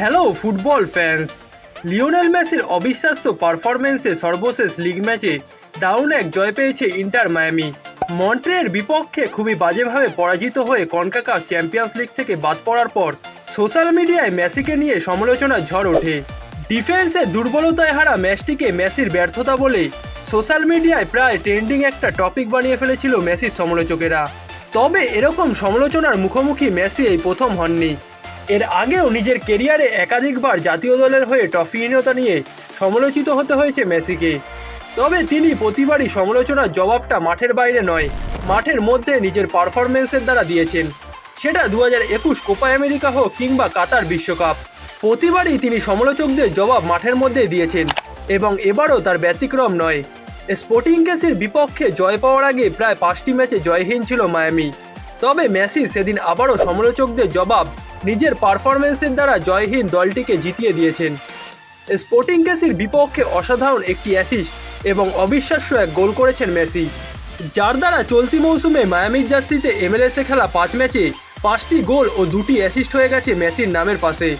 Hello football fans Lionel মেসির অবিশ্বাস্য পারফরমেন্সে সর্বশেষ লিগ ম্যাচে দারুণ এক জয় পেয়েছে ইন্টার মায়ামি। মন্ট্রের বিপক্ষে খুবই বাজেভাবে পরাজিত হয়ে কনকাকাফ চ্যাম্পিয়ন্স লিগ থেকে বাদ পড়ার পর সোশ্যাল মিডিয়ায় মেসিকে নিয়ে সমালোচনার ঝড় ওঠে। ডিফেন্সে দুর্বলতায় হারা ম্যাচটিকে মেসির ব্যর্থতা বলে সোশ্যাল মিডিয়ায় প্রায় ট্রেন্ডিং একটা টপিক বানিয়ে ফেলেছিল মেসির সমালোচকেরা। তবে এরকম সমালোচনার মুখোমুখি মেসি এই প্রথম হননি। এর আগেও নিজের কেরিয়ারে একাধিকবার জাতীয় দলের হয়ে ট্রফিহীনতা নিয়ে সমালোচিত হতে হয়েছে মেসিকে। তবে তিনি প্রতিবারই সমালোচনার জবাবটা মাঠের বাইরে নয়, মাঠের মধ্যে নিজের পারফরমেন্সের দ্বারা দিয়েছেন। সেটা দু হাজার একুশ কোপা আমেরিকা হোক কিংবা কাতার বিশ্বকাপ, প্রতিবারই তিনি সমালোচকদের জবাব মাঠের মধ্যে দিয়েছেন এবং এবারও তার ব্যতিক্রম নয়। স্পোর্টিং কেসের বিপক্ষে জয় পাওয়ার আগে প্রায় পাঁচটি ম্যাচে জয়হীন ছিল মায়ামি। তবে মেসি সেদিন আবারও সমালোচকদের জবাব নিজের পারফরমেন্সের দ্বারা জয়হীন দলটিকে জিতিয়ে দিয়েছেন। স্পোর্টিং কেসের বিপক্ষে অসাধারণ একটি অ্যাসিস্ট এবং অবিশ্বাস্য এক গোল করেছেন মেসি, যার দ্বারা চলতি মৌসুমে মায়ামির জার্সিতে এমএলএসে খেলা পাঁচ ম্যাচে পাঁচটি গোল ও দুটি অ্যাসিস্ট হয়ে গেছে মেসির নামের পাশে।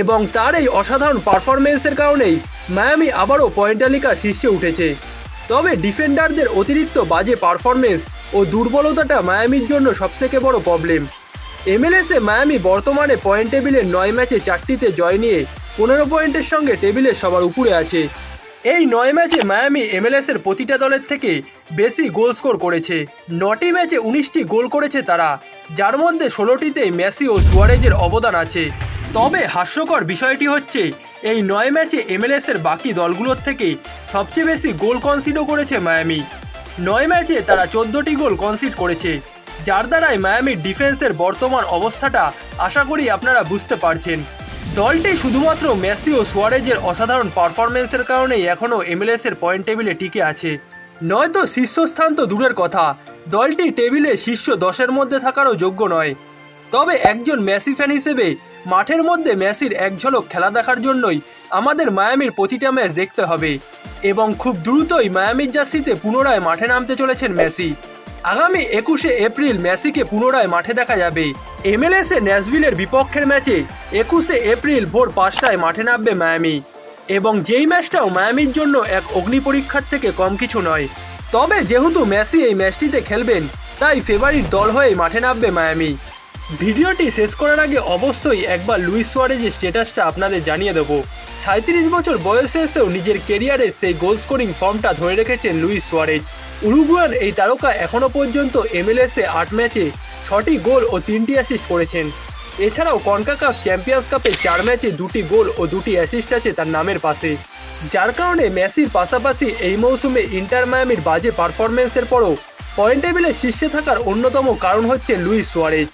এবং তার এই অসাধারণ পারফরমেন্সের কারণেই মায়ামি আবারও পয়েন্ট তালিকার শীর্ষে উঠেছে। তবে ডিফেন্ডারদের অতিরিক্ত বাজে পারফরমেন্স ও দুর্বলতাটা মায়ামির জন্য সবথেকে বড় প্রবলেম। এমএলএসে মায়ামি বর্তমানে পয়েন্ট টেবিলের নয় ম্যাচে চারটিতে জয় নিয়ে পনেরো পয়েন্টের সঙ্গে টেবিলের সবার উপরে আছে। এই নয় ম্যাচে মায়ামি এমএলএস এর প্রতিটা দলের থেকে বেশি গোল স্কোর করেছে। নটি ম্যাচে উনিশটি গোল করেছে তারা, যার মধ্যে ষোলোটিতে মেসি ও সুয়ারেজের অবদান আছে। তবে হাস্যকর বিষয়টি হচ্ছে, এই নয় ম্যাচে এমএলএস এর বাকি দলগুলোর থেকে সবচেয়ে বেশি গোল কনসিডও করেছে মায়ামি নয় ম্যাচে তারা চোদ্দোটি গোল কনসিড করেছে। যার দ্বারাই মায়ামি ডিফেন্সের বর্তমান অবস্থাটা আশা করি আপনারা বুঝতে পারছেন। দলটি শুধুমাত্র মেসি ও সোয়ারেজের অসাধারণ পারফরমেন্সের কারণেই এখনও এমএলএসের পয়েন্ট টেবিলে টিকে আছে। নয়তো শীর্ষস্থান তো দূরের কথা, দলটি টেবিলে শীর্ষ দশের মধ্যে থাকারও যোগ্য নয়। তবে একজন মেসি ফ্যান হিসেবে মাঠের মধ্যে মেসির এক ঝলক খেলা দেখার জন্যই আমাদের মায়ামির প্রতিটা ম্যাচ দেখতে হবে। এবং খুব দ্রুতই মায়ামির জার্সিতে পুনরায় মাঠে নামতে চলেছেন মেসি। আগামী একুশে এপ্রিল মেসিকে পুনরায় মাঠে দেখা যাবে। এমএলএস এ ন্যাশভিলের বিপক্ষের ম্যাচে একুশে এপ্রিল ভোর পাঁচটায় মাঠে নামবে মায়ামি। এবং যেই ম্যাচটাও মায়ামির জন্য এক অগ্নি পরীক্ষার থেকে কম কিছু নয়। তবে যেহেতু মেসি এই ম্যাচটিতে খেলবেন, তাই ফেভারিট দল হয়ে মাঠে নামবে মায়ামি। ভিডিওটি শেষ করার আগে অবশ্যই একবার লুইস সুয়ারেজের স্ট্যাটাসটা আপনাদের জানিয়ে দেবো। সাঁত্রিশ বছর বয়সে এসেও নিজের কেরিয়ারে সেই গোল স্কোরিং ফর্মটা ধরে রেখেছেন লুইস সোয়ারেজ। উরুগুয়ার এই তারকা এখনও পর্যন্ত এমএলএসে আট ম্যাচে ছটি গোল ও তিনটি অ্যাসিস্ট করেছেন। এছাড়াও কনকাকাফ চ্যাম্পিয়ন্স কাপে চার ম্যাচে দুটি গোল ও দুটি অ্যাসিস্ট আছে তার নামের পাশে। যার কারণে মেসির পাশাপাশি এই মৌসুমে ইন্টার মায়ামির বাজে পারফরমেন্সের পরও পয়েন্ট টেবিলে শীর্ষে থাকার অন্যতম কারণ হচ্ছে লুইস সুয়ারেজ।